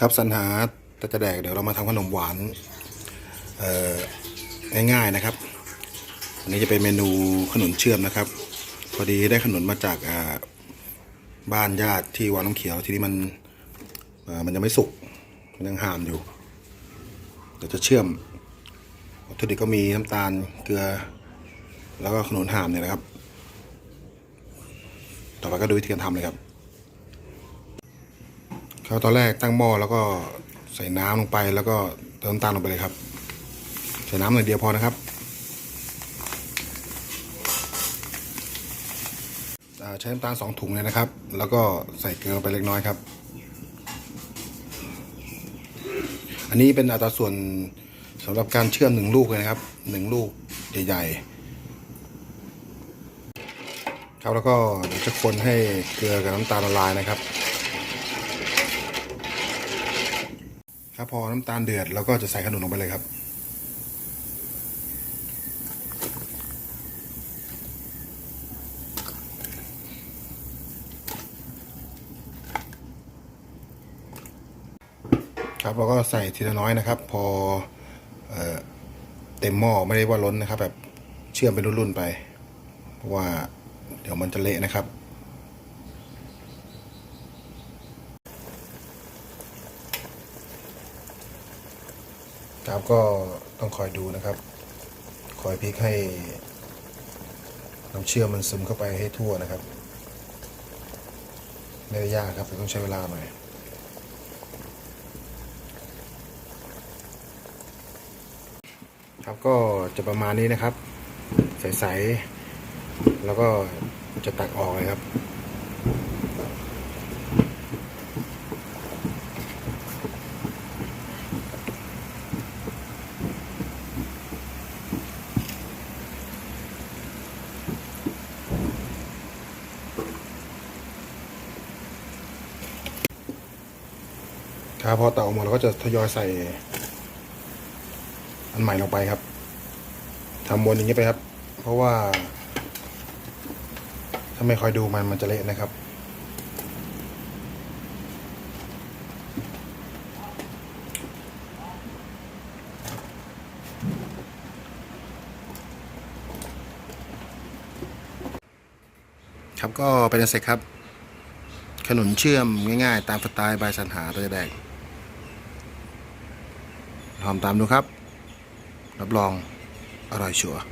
ครับสัญหาตะจะแดกเดี๋ยวเรามาทำขนมหวานเอ่อง่ายๆนะครับ อันนี้จะเป็นเมนูขนุนเชื่อมนะครับ พอดีได้ขนุนมาจากอ่าบ้านญาติที่วังน้ำเขียวที่นี่มันเอ่อมันยังไม่สุกมันยังห่ามอยู่เดี๋ยวจะเชื่อมวัตถุดิบก็มีน้ำตาลเกลือ แล้วก็ขนุนห่ามเนี่ยนะครับ ต่อไปก็ดูวิธีการทำเลยครับ เขาตอนแรกตั้งหม้อแล้วก็ใส่น้ำลงไป แล้วก็เติมน้ำตาลลงไปเลยครับ ใส่น้ำหน่อยเดียวพอนะครับใช้น้ำตาลสองถุงเลยนะครับ แล้วก็ใส่เกลือไปเล็กน้อยครับ อันนี้เป็นอัตราส่วนสำหรับการเชื่อมหนึ่งลูกเลยนะครับหนึ่งลูกใหญ่ๆ ครับแล้วก็จะคนให้เกลือกับน้ำตาลละลายนะครับ ครับพอน้ำตาลเดือดเราก็จะใส่ขนุนลงไปเลยครับ ครับเราก็ใส่ทีละน้อยนะครับ พอเอเต็มหม้อไม่ได้ว่าล้นนะครับ แบบเชื่อมเป็นรุ่นๆไป เพราะว่าเดี๋ยวมันจะเละนะครับ ครับก็ต้องคอยดูนะครับ คอยพลิกให้น้ำเชื่อมมันซึมเข้าไปให้ทั่วนะครับ ไม่ได้ยากครับแต่ต้องใช้เวลาหน่อยครับก็จะประมาณนี้นะครับ ใสๆแล้วก็จะตักออกเลยครับ ครับพอตักออกมาเราก็จะทยอยใส่ อันใหม่ลงไปครับทำวนอย่างนี้ไปครับ เพราะว่า ถ้าไม่คอยดูมันมันจะเละนะครับครับก็เป็นอันเสร็จครับ ขนุนเชื่อมง่ายๆ ตามสไตล์บายสันหาตัวแดง ลองตามดูครับ รับรองอร่อยชัวร์